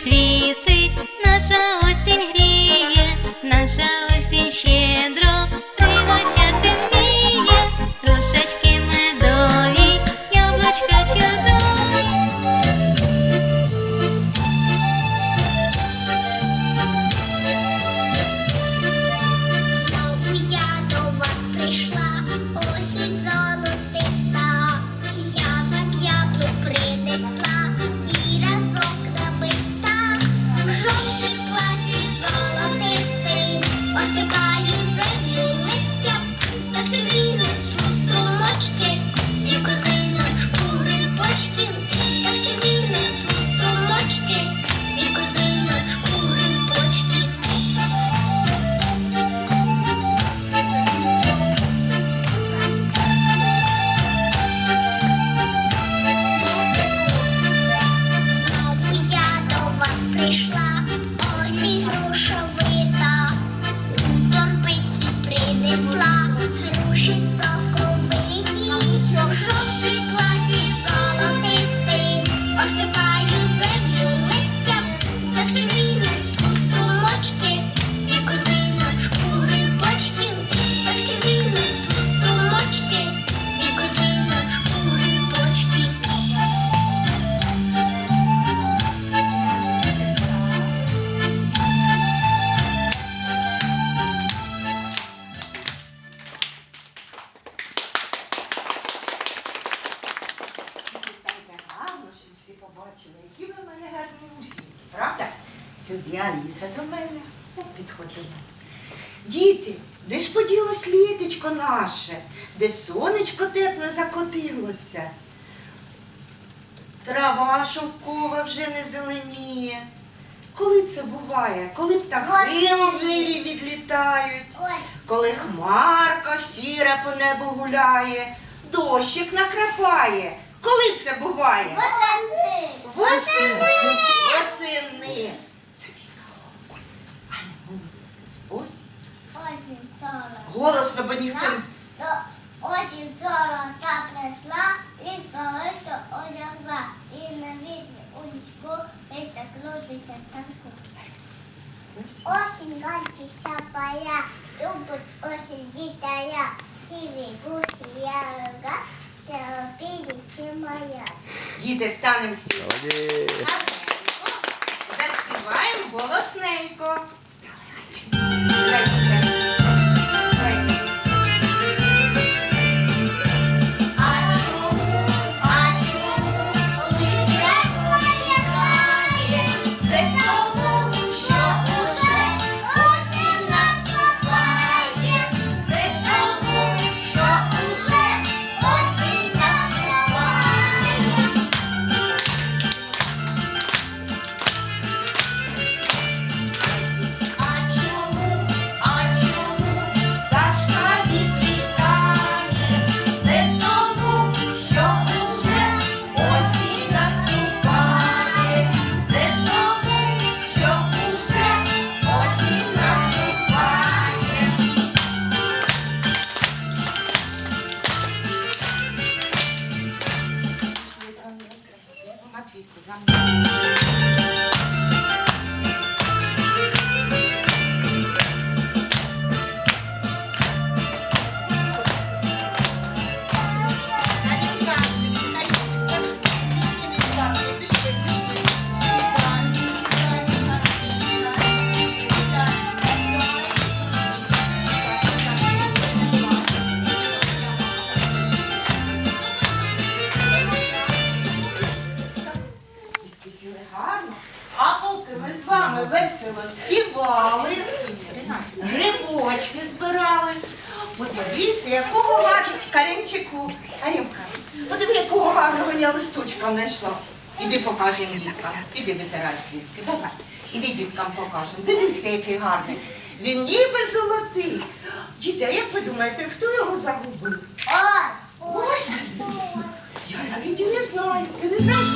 Наша побачили, які ви в мене гарні усінькі, правда? Сюди Аліса до мене О, підходила. Діти, де ж поділось літочко наше, де сонечко тепле закотилося? Трава шовкова вже не зеленіє. Коли це буває? Коли птахи у вирі відлітають, коли хмарка сіра по небу гуляє, дощик накрапає. Коли це буває? Восени! Восени. Ось. Осінь золота. Голосно, бо ніхто. осінь золота прийшла, ліс багато одягла. І на вітрі у ліску листя крутиться танку. Осінь гальки сапая, любить осінь дітая. Сіві гусі моя. Діти, станемо всі. Молодець. Заспіваємо голосненько. Давайте, Е, весело співали, грибочки збирали. Подивіться, якого бачить Карінчику. Карінка, подиви, якого гарного я листочка знайшла. Іди покажемо діткам. Іди витирай слізки. Іди діткам покажемо. Дивіться, який гарний. Він ніби золотий. Діти, а як ви думаєте, хто його загубив? Ось! Ось! Я навіть і не знаю. Ти не знаєш?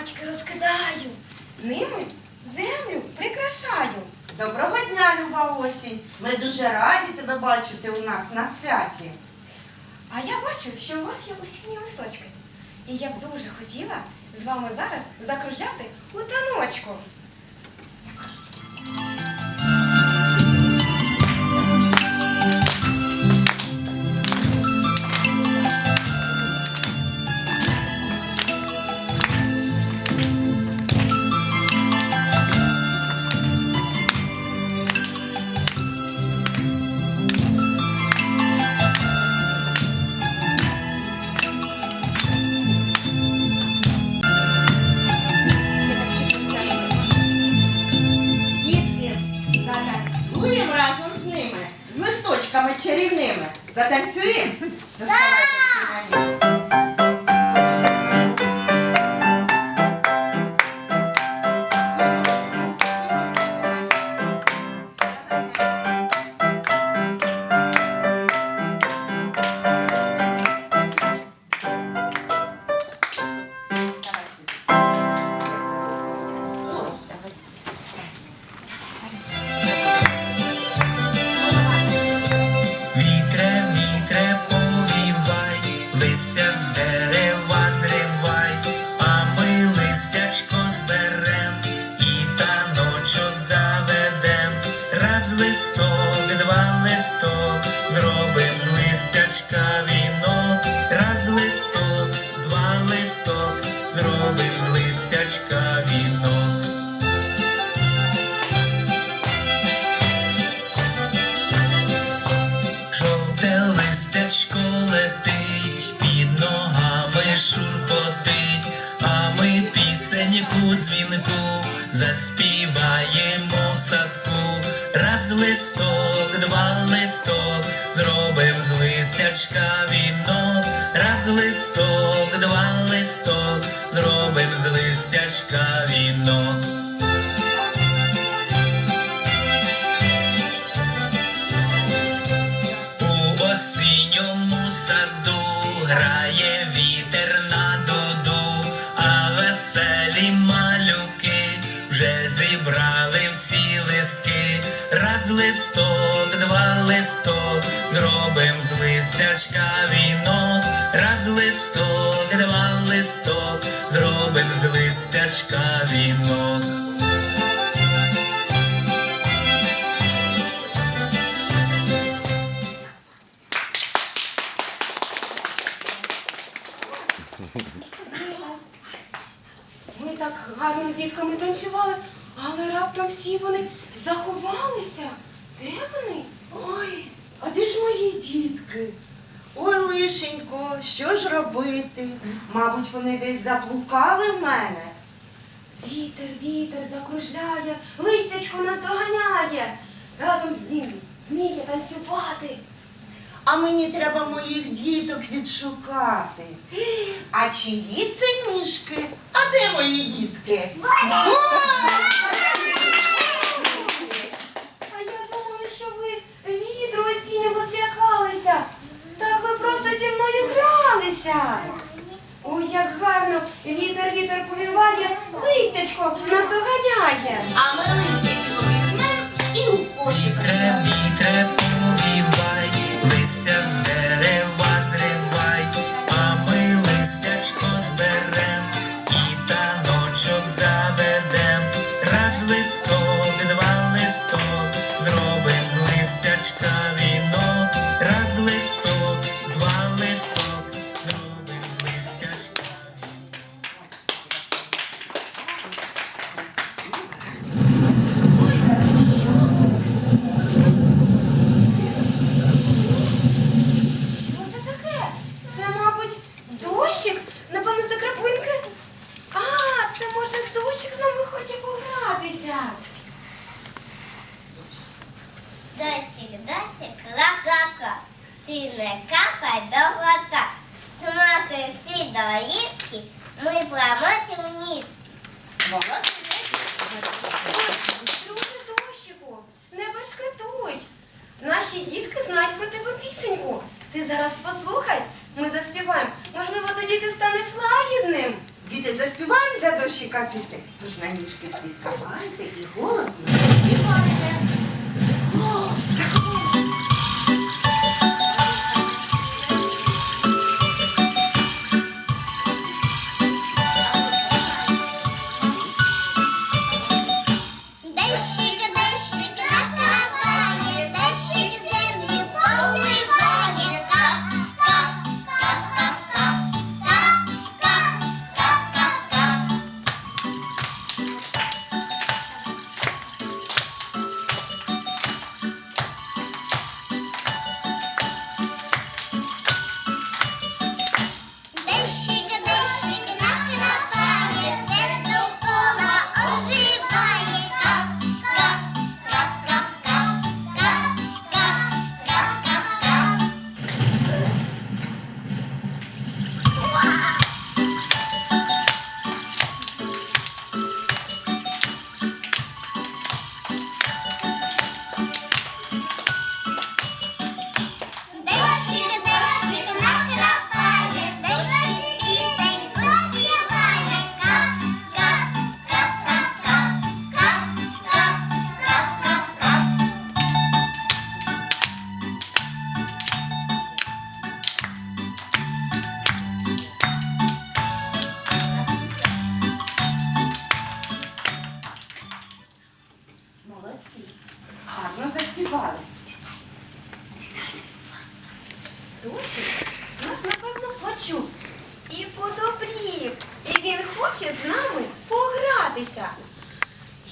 Листочки розкидаю, ними землю прикрашаю. Доброго дня, Люба Осінь. Ми дуже раді тебе бачити у нас на святі. А я бачу, що у вас є осінні листочки. І я б дуже хотіла з вами зараз закружляти у таночку. Чарівними. Затанцюємо? Доставайте листок, два листок, зробим з листячка вінок. Раз листок, два листок, зробим з листячка листок, два листок, зробим з листячка вінок. Раз листок, два листок, зробим з листячка вінок. У осінньому саду грає вітер на дуду, а веселі малюки вже зібрали. Раз листок, два листок, зробим з листячка вінок. Раз листок, два листок, зробим з листячка вінок. Ми так гарно з дітками танцювали, але раптом всі вони заховалися. Де вони? Ой, а де ж мої дітки? Ой, лишенько, що ж робити? Мабуть, вони десь заблукали в мене. Вітер, вітер закружляє, листячко нас доганяє. Разом він вміє танцювати. А мені треба моїх діток відшукати. А чиї це ніжки? А де мої дітки? А Дивися. Ой, як гарно вітер вітер повіває, листячко нас доганяє. А ми листячко візьмемо і у кошик. Вітер повівай, листя з дерева зривай, а ми листячко зберем і таночок заведем. Раз листок, два листок, зробим з листячка він.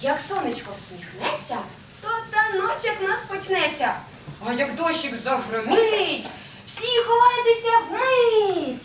Як сонечко всміхнеться, то таночок в нас почнеться. А як дощик загромить, всі ховайтеся вмить.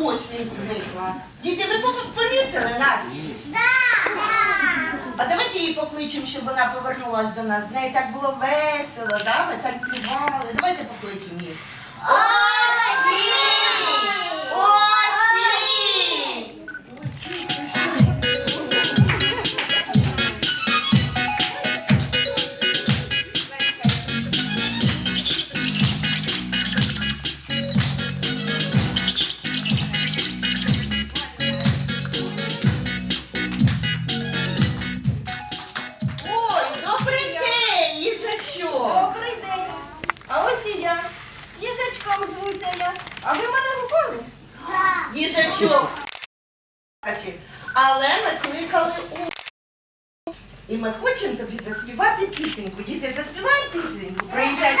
осінь зникла. Діти, ви помітили нас? А давайте її покличемо, щоб вона повернулася до нас. З нею так було весело, да? ми танцювали. Давайте покличемо її. ми хочемо тобі заспівати пісеньку. Діти, заспіваємо пісеньку, проїжджай.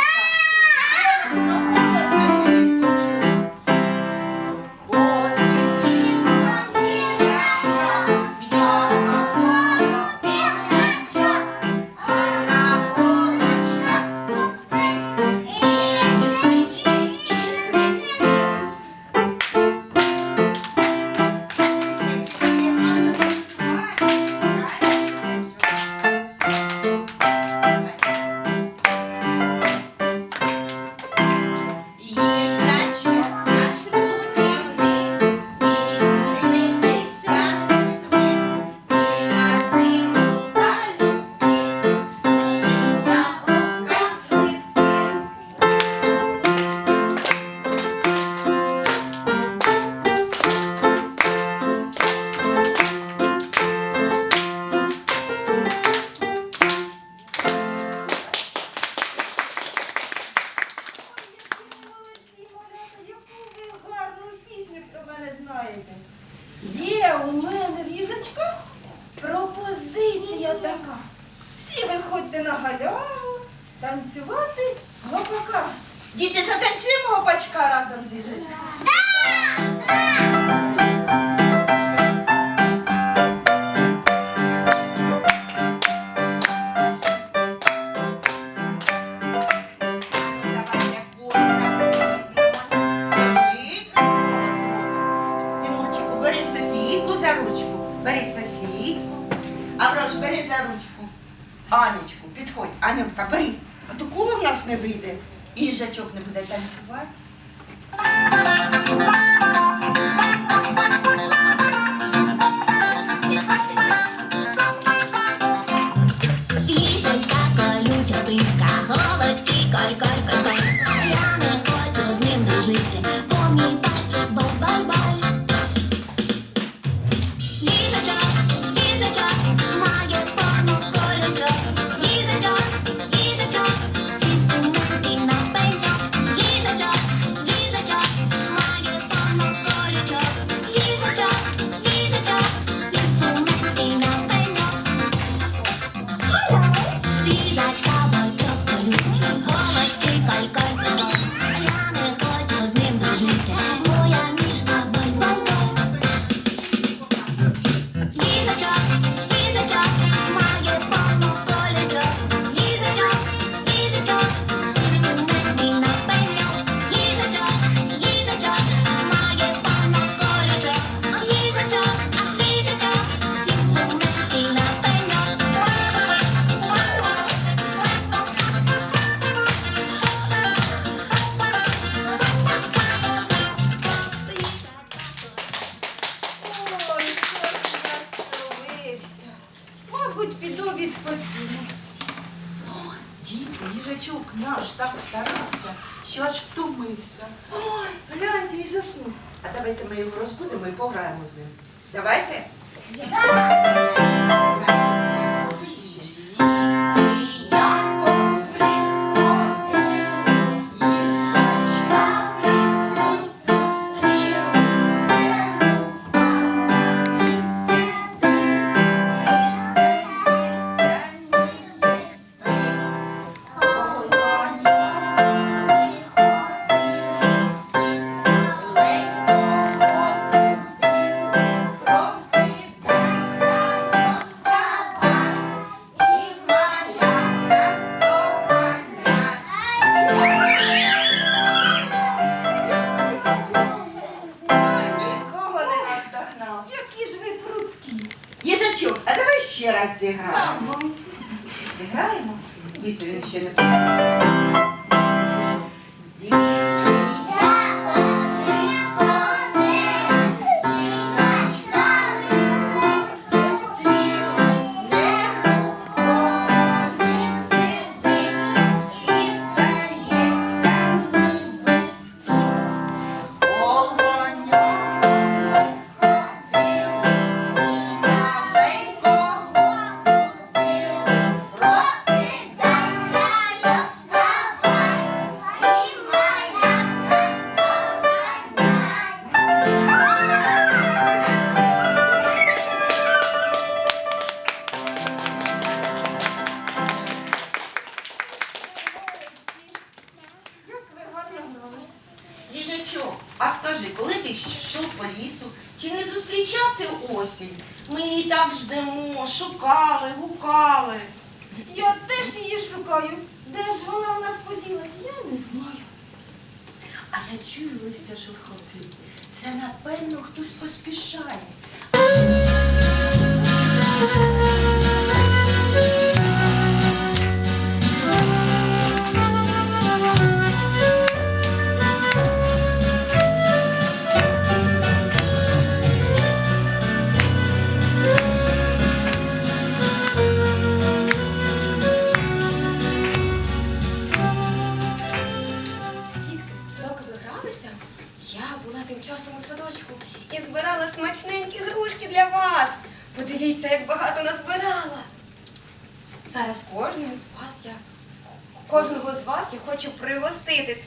з'їжджати. втомився. Ой, гляньте і заснув. А давайте ми його розбудемо і пограємо з ним. Давайте.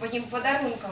своїм подарунком.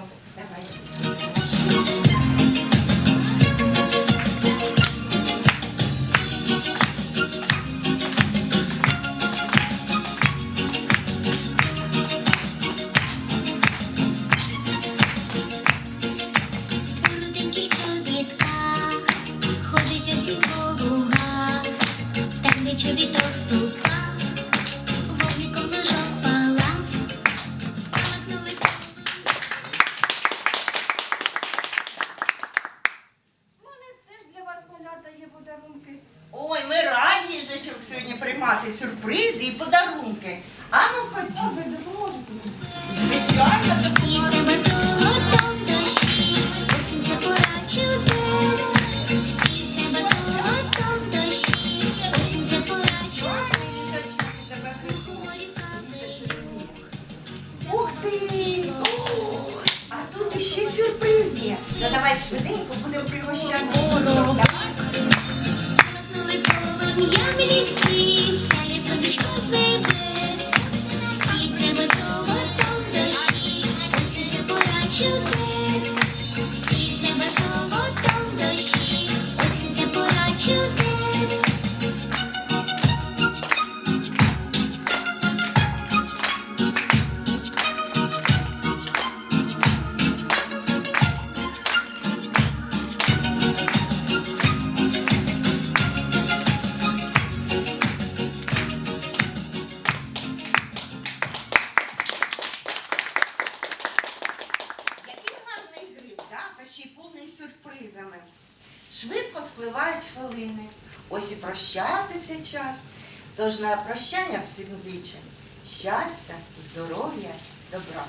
Тож на прощання всім зичим щастя, здоров'я, добра.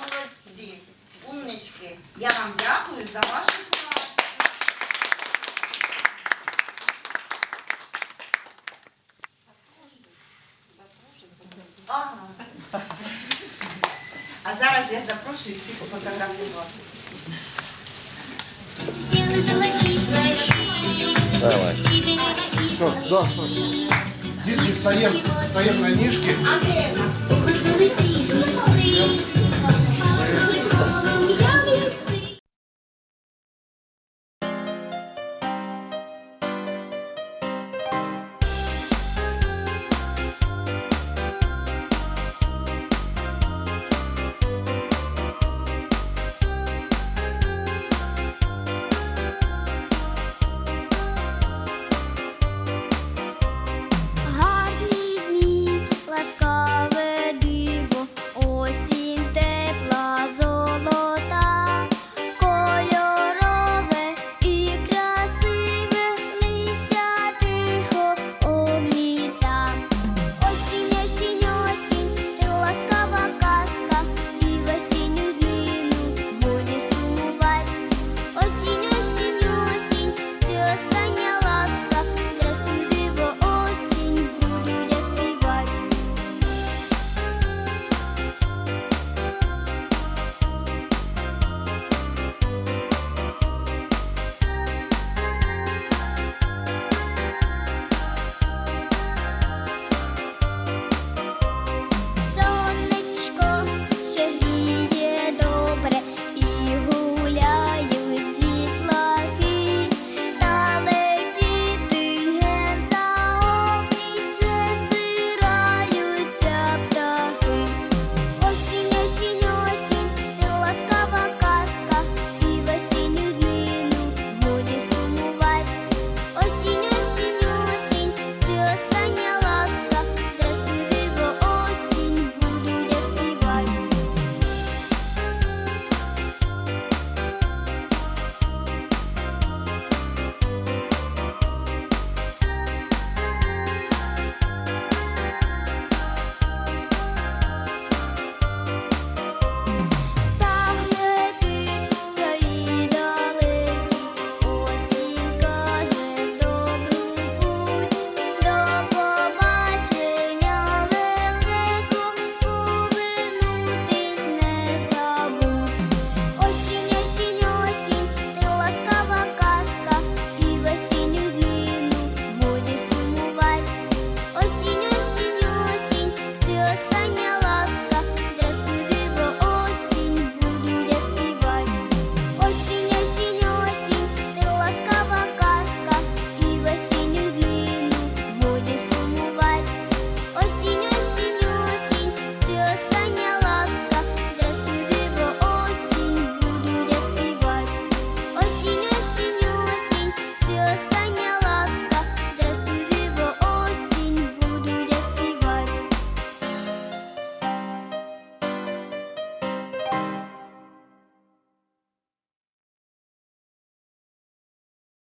Молодці, умнички. Я вам дякую за вашу працю. Ага. А зараз я запрошую всіх сфотографувати. Давай. Все, все, все. Детки, встаем, встаем на нишки.